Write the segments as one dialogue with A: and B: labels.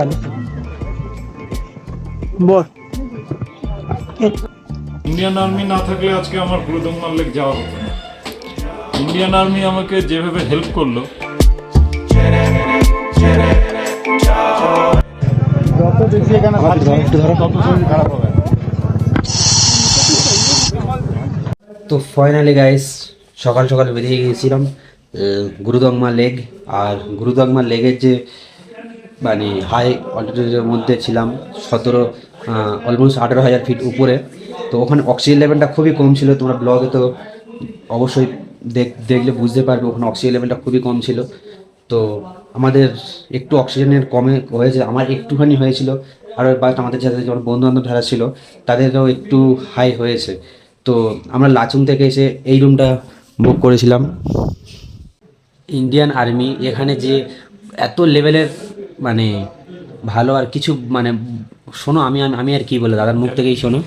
A: তাহলে বল।
B: Indian army না থাকলে আজকে আমার গুরুদম্মার লেক যাওয়া হতো না। ইন্ডিয়ান আর্মি আমাকে যেভাবে হেল্প করল।
C: যত বেশি এখানে তত শরীর খারাপ হবে।
D: তো ফাইনালি গাইস সকাল সকাল বেরিয়ে গিয়েছিলাম। গুরুদংমা লেক আর গুরুদংমা লেগের যে মানে হাই অল্টিটিউডের মধ্যে ছিলাম, সতেরো অলমোস্ট আঠেরো হাজার ফিট উপরে। তো ওখানে অক্সিজেন লেভেলটা খুবই কম ছিল, তোমরা ব্লগে তো অবশ্যই দেখ, দেখলে বুঝতে পারবে ওখানে অক্সিজেন লেভেলটা খুবই কম ছিল। তো আমাদের একটু অক্সিজেনের কমে হয়েছে, আমার একটুখানি হয়েছিল। আর বাট আমাদের যাদের যেমন বন্ধু বান্ধব যারা ছিল তাদেরও একটু হাই হয়েছে। তো আমরা লাচুং থেকে এসে এই রুমটা বুক করেছিলাম। ইন্ডিয়ান আর্মি এখানে যে এত লেভেলের মানে ভালো আর কিছু মানে শোনো, আমি আমি আর কি বলে, দাদার মুখ থেকেই শোনো।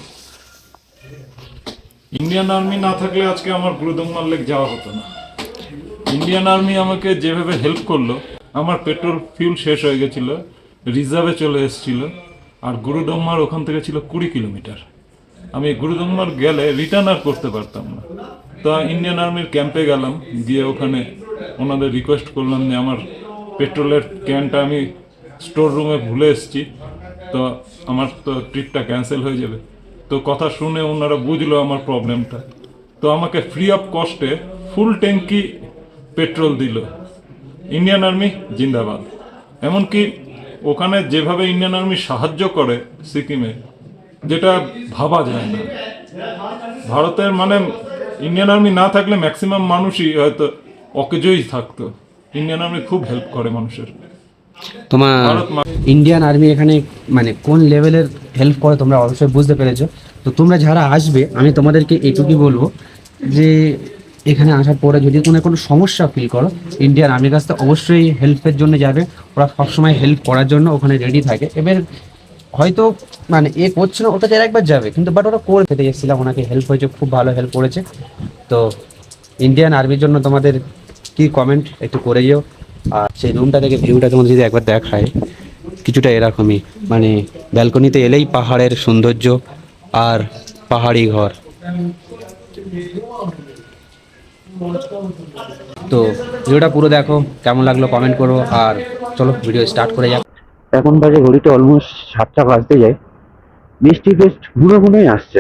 B: ইন্ডিয়ান আর্মি না থাকলে আজকে আমার গুরুদম্মার লেক যাওয়া হতো না। ইন্ডিয়ান আর্মি আমাকে যেভাবে হেল্প করল, আমার পেট্রোল ফিউল শেষ হয়ে গেছিল রিজার্ভে চলে এসেছিল, আর গুরুদম্মার ওখান থেকে ছিল কুড়ি কিলোমিটার। আমি গুরুদম্মার গেলে রিটার্ন আর করতে পারতাম না। তো ইন্ডিয়ান আর্মির ক্যাম্পে গেলাম, গিয়ে ওখানে ওনাদের রিকোয়েস্ট করলাম যে আমার পেট্রোলের ক্যানটা আমি স্টোর রুমে ভুলে এসেছি। তো আমার তো ট্রিপটা ক্যান্সেল হয়ে যাবে। তো কথা শুনে ওনারা বুঝলো আমার প্রবলেমটা। তো আমাকে ফ্রি অফ কস্টে ফুল ট্যাঙ্কি পেট্রোল দিল। ইন্ডিয়ান আর্মি জিন্দাবাদ। এমনকি ওখানে যেভাবে ইন্ডিয়ান আর্মি সাহায্য করে সিকিমে, যেটা ভাবা যায় না। ভারতের মানে ইন্ডিয়ান আর্মি না থাকলে ম্যাক্সিমাম মানুষই হয়তো অকেজই থাকতো। ইন্ডিয়ান আর্মি খুব হেল্প করে মানুষের।
D: তোমার ইন্ডিয়ান আর্মি এখানে মানে কোন লেভেলের হেল্প করে তোমরা অবশ্যই বুঝতে পেরেছ। তো তোমরা যারা আসবে আমি তোমাদেরকে এইটুকুই বলব যে এখানে আসার পরে যদি কোনো কোনো সমস্যা ফিল করো ইন্ডিয়ান আর্মির কাছ থেকে অবশ্যই হেল্পের জন্য যাবে। ওরা সবসময় হেল্প করার জন্য ওখানে রেডি থাকে। এবার হয়তো মানে এ করছে না ওটা যারা একবার যাবে। কিন্তু বাট ওরা করে খেতে এসেছিলাম ওনাকে হেল্প হয়েছে খুব ভালো হেল্প করেছে। তো ইন্ডিয়ান আর্মির জন্য তোমাদের কি কমেন্ট একটু করে যেও। আর সেই রুমটা থেকে ভিউটা তোমাদের যদি একবার দেখায় কিছুটা এরকমই। মানে ব্যালকনিতে এলেই পাহাড়ের সৌন্দর্য আর পাহাড়ি ঘর। তো ভিডিওটা পুরো দেখো, কেমন লাগল কমেন্ট করো, আর চলো ভিডিও স্টার্ট করে যাক।
E: এখন বাজে ঘড়িতে অলমোস্ট সাতটা বাজতে যায়। বৃষ্টি বেশ ঘুরে ঘুরেই আসছে।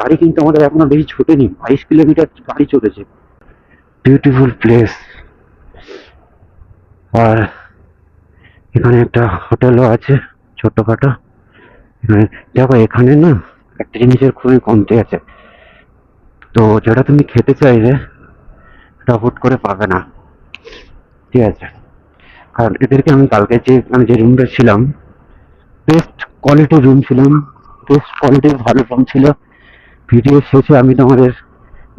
E: গাড়ি কিন্তু আমাদের এখনও বেশি ছুটেনি, বাইশ কিলোমিটার গাড়ি চলেছে। বিউটিফুল প্লেস আর এখানে একটা হোটেলও আছে ছোট্টখাটো এখানে দেখো, এখানে না একটা জিনিসের খুবই কমতি আছে। তো যেটা তুমি খেতে চাইলে সেটা হুট করে পাবে না। ঠিক আছে। কারণ এদেরকে আমি কালকে যে আমি যে রুমটা ছিলাম বেস্ট কোয়ালিটির রুম ছিলাম বেস্ট কোয়ালিটির ভালো রুম ছিল। ভিডিও শেষে আমি তোমাদের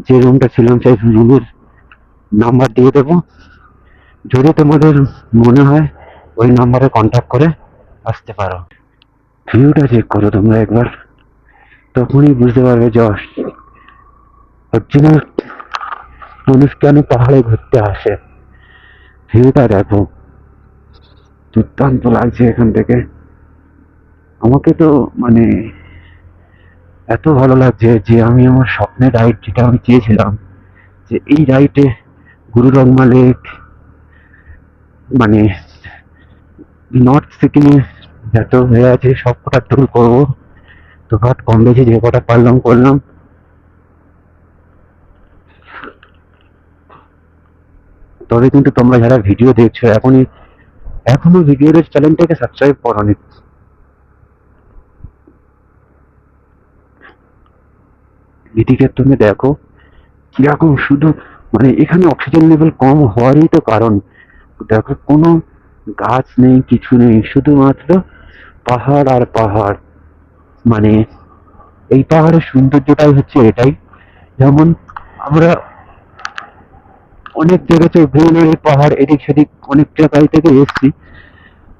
E: যে রুমটা ছিলাম, সেই রুমের নাম্বার দিয়ে দেবো। যদি তোমাদের মনে হয় ওই নাম্বারে কন্ট্যাক্ট করে আসতে পারো। ভিউটা চেক করো তোমরা একবার। তখনই বুঝতে পারবে যে অরিজিনাল মানুষ কেন পাহাড়ে ঘুরতে আসে। ভিউটা দেখো। দুর্দান্ত লাগছে এখান থেকে। আমাকে তো মানে এত ভালো লাগছে যে আমি আমার স্বপ্নের রাইড যেটা আমি চেয়েছিলাম, যে এই রাইডে গুরু রংমা লেক মানে নর্থ সিকিমে যত হয়ে আছে সব কটা ট্যুর করব। তো বাট কম বেশি যে কটা পারলাম, করলাম। তবে কিন্তু তোমরা যারা ভিডিও দেখছ, এখনই, এখনও ভিডিওর চ্যানেলটাকে সাবস্ক্রাইব করনি। এদিকে তুমি দেখো কীরকম শুধু মানে এখানে অক্সিজেন লেভেল কম হওয়ারই তো কারণ। দেখো, কোনো গাছ নেই, কিছু নেই, শুধুমাত্র পাহাড় আর পাহাড়। মানে এই পাহাড়ের সৌন্দর্যটাই হচ্ছে এটাই। যেমন আমরা অনেক জায়গাতে ভুলনারি পাহাড় এদিক সেদিক অনেক জায়গায় থেকে এসছি।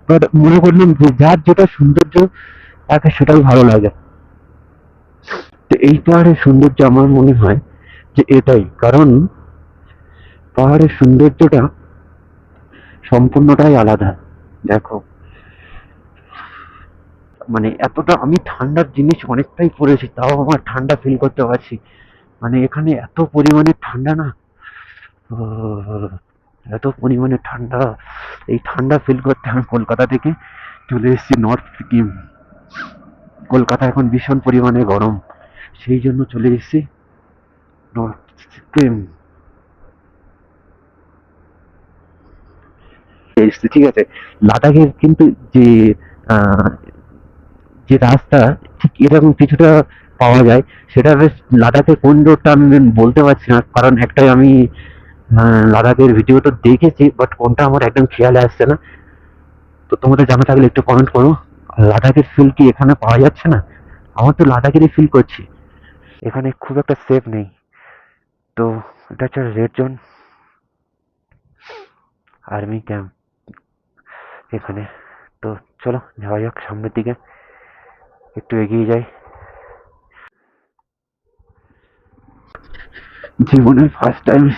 E: বাট মনে করলাম যে যার যেটা সৌন্দর্য, তাকে সেটাই ভালো লাগে। তো এই পাহাড়ের সৌন্দর্য আমার মনে হয় যে এটাই। কারণ পাহাড়ের সৌন্দর্যটা সম্পূর্ণটাই আলাদা। দেখো। মানে এতটা আমি ঠান্ডার জিনিস অনেকটাই পরেছি তাও আমার ঠান্ডা ফিল করতে পারছি। মানে এখানে এত পরিমাণে ঠান্ডা না। এত পরিমাণে ঠান্ডা। এই ঠান্ডা ফিল করতে আমি কলকাতা থেকে চলে এসেছি নর্থ সিকিম। কলকাতা এখন ভীষণ পরিমাণে গরম। সেই জন্য চলে এসেছি নর্থ সিকিম। এসেছি, ঠিক আছে? লাদাখের কিন্তু যে যে রাস্তা, ঠিক এরকম কিছুটা পাওয়া যায়। সেটা বেশ লাদাখের কোন রোডটা আমি বলতে পারছি না, কারণ একটাই আমি লাদাখের ভিডিও তো দেখেছি বাট কোনটা আমার একদম খেয়ালে আসছে না। তো তোমাদের জানা থাকলে একটু কমেন্ট করো। লাদাখের ফিল কি এখানে পাওয়া যাচ্ছে না? আমার তো লাদাখেরই ফিল করছি। এখানে খুব একটা সেফ নেই। তো এটা হচ্ছে রেড জোন আর্মি ক্যাম্প এখানে। তো চলো, যাওয়া যাক সামনের দিকে। একটু এগিয়ে যাই। জীবনের ফার্স্ট টাইম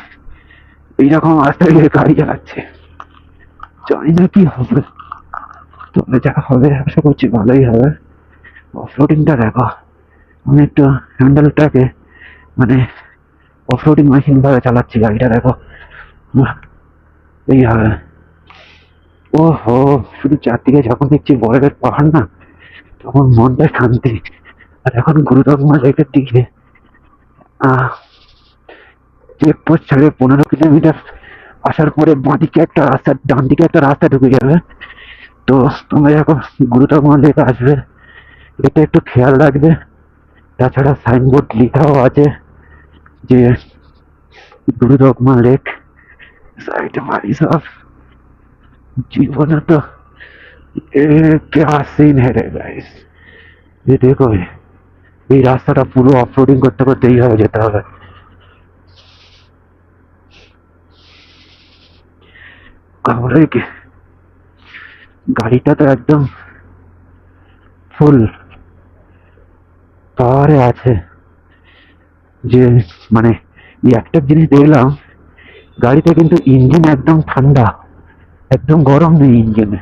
E: এইরকম রাস্তায় গিয়ে গাড়ি চালাচ্ছে। জানি না কি হবে। তবে যা হবে, আশা করছি ভালোই হবে। অফরোডিংটা দেখো। আমি একটু হ্যান্ডেলটাকে মানে অফরোডিং মেশিন ভাবে চালাচ্ছি গাড়িটা, দেখো। এই হবে। ও হো শুধু চারদিকে যখন দেখছি বরফের পাহাড় না, তখন মনটা শান্তি। আর এখন গুরুদগমা লেকের দিকে চেকপোস্ট ছেড়ে পনেরো কিলোমিটার আসার পরে বাঁদিকে একটা রাস্তা ডান দিকে একটা রাস্তা ঢুকে যাবে। তো তোমরা যখন গুরুদগমা লেক আসবে, এটা একটু খেয়াল রাখবে। তাছাড়া সাইনবোর্ড লেখাও আছে যে গুরুদগমা লেক সাইড ভাই সাহ জীবনে তো এ क्या सीन है रे गाइस ये देखो ये এই রাস্তাটা পুরো অফরোডিং করতে করতে এইভাবে যেতে হবে তাহলে কি গাড়িটা তো একদম ফুল পাওয়ারে আছে যে মানে এই একটা জিনিস দেখলাম গাড়িতে কিন্তু ইঞ্জিন একদম ঠান্ডা একদম গরম নেই ইঞ্জিনে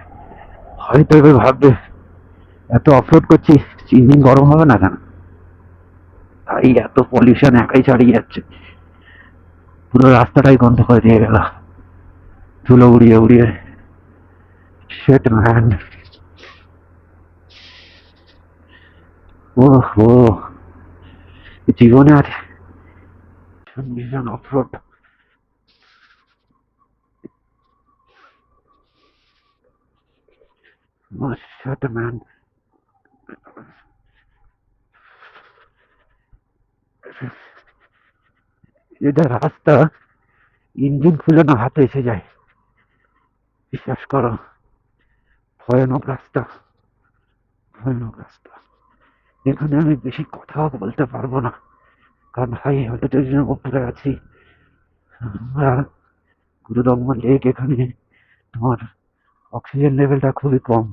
E: হয়তো এবার ভাববে, এত অফরোড করছি ইঞ্জিন গরম হবে না কেন? তাই এত পলিউশন একাই ছাড়িয়ে যাচ্ছে। পুরো রাস্তাটাই গন্ধ করে দিয়ে গেল। ধুলো উড়িয়ে উড়িয়ে। শেট ম্যান ও হো জীবনে আর ভীষণ ভীষণ Oh, shut man. এটা রাস্তা। ইঞ্জিন খুলে না হাতে এসে যায়। বিশ্বাস করো ভয়ানক রাস্তা। ভয়ানক রাস্তা। এখানে আমি বেশি কথাও বলতে পারব না। কারণ হাই অল্টিটিউডের উপরে আছি। আমরা গুরুদম্মা লেক এখানে তোমার অক্সিজেন লেভেলটা খুবই কম।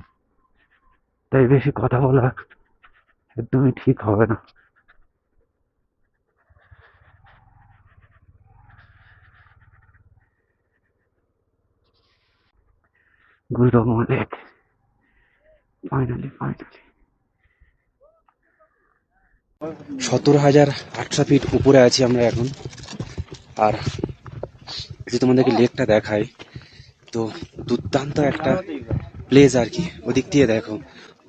E: তাই বেশি কথা বলা একদমই ঠিক হবে না। গুরুদম্মা লেক। ফাইনালি ফাইনালি
D: সতেরো হাজার আটশো ফিট উপরে আছি আমরা এখন। আর যদি তোমাদেরকে লেকটা দেখাই তো দুর্দান্ত একটা প্লেস আর কি। ওদিক দিয়ে দেখো,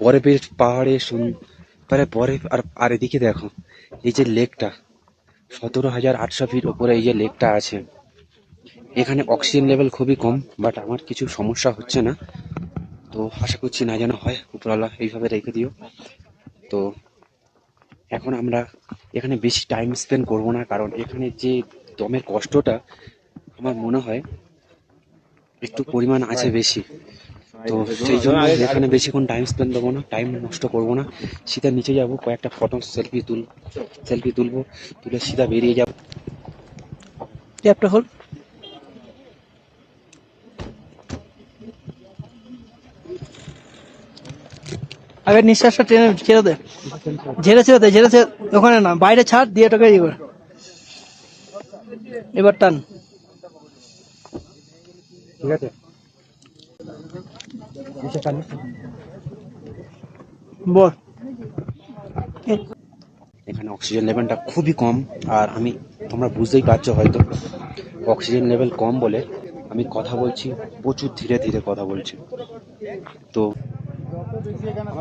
D: বরফের পাহাড়ে শুন মানে বরফ আর আর এদিকে দেখো, এই যে লেকটা, সতেরো হাজার আটশো ফিট উপরে এই যে লেকটা আছে। এখানে অক্সিজেন লেভেল খুবই কম বাট আমার কিছু সমস্যা হচ্ছে না। তো আশা করছি না যেন হয়, উপরওয়ালা এইভাবে রেখে দিও। তো এখন আমরা এখানে বেশি টাইম স্পেন্ড করব না, কারণ এখানে যে দমের কষ্টটা, আমার মনে হয় একটু পরিমাণ আছে বেশি। তো সেই জন্য এখানে বেশিক্ষণ টাইম স্পেন্ড দেবো না টাইম নষ্ট করব না। সিধা নিচে যাব কয়েকটা ফটো সেলফি তুল সেলফি তুলবো তুলে সিধা বেরিয়ে যাব।
A: ট্যাপটা খোল আগে নিঃশ্বাসটা টেনে ছেড়ে দে। ঝেড়ে ছেড়ে দে ঝেড়ে ছেড়ে ওখানে না বাইরে ছাড় দিয়ে এটাকে ইয়ে কর। এবার টান।
D: ঠিক আছে?
A: বল।
D: এখানে অক্সিজেন লেভেলটা খুবই কম আর আমি তোমরা বুঝতেই পারছ হয়তো অক্সিজেন লেভেল কম বলে আমি কথা বলছি প্রচুর ধীরে ধীরে কথা বলছি। তো
F: যত বেশি এখানে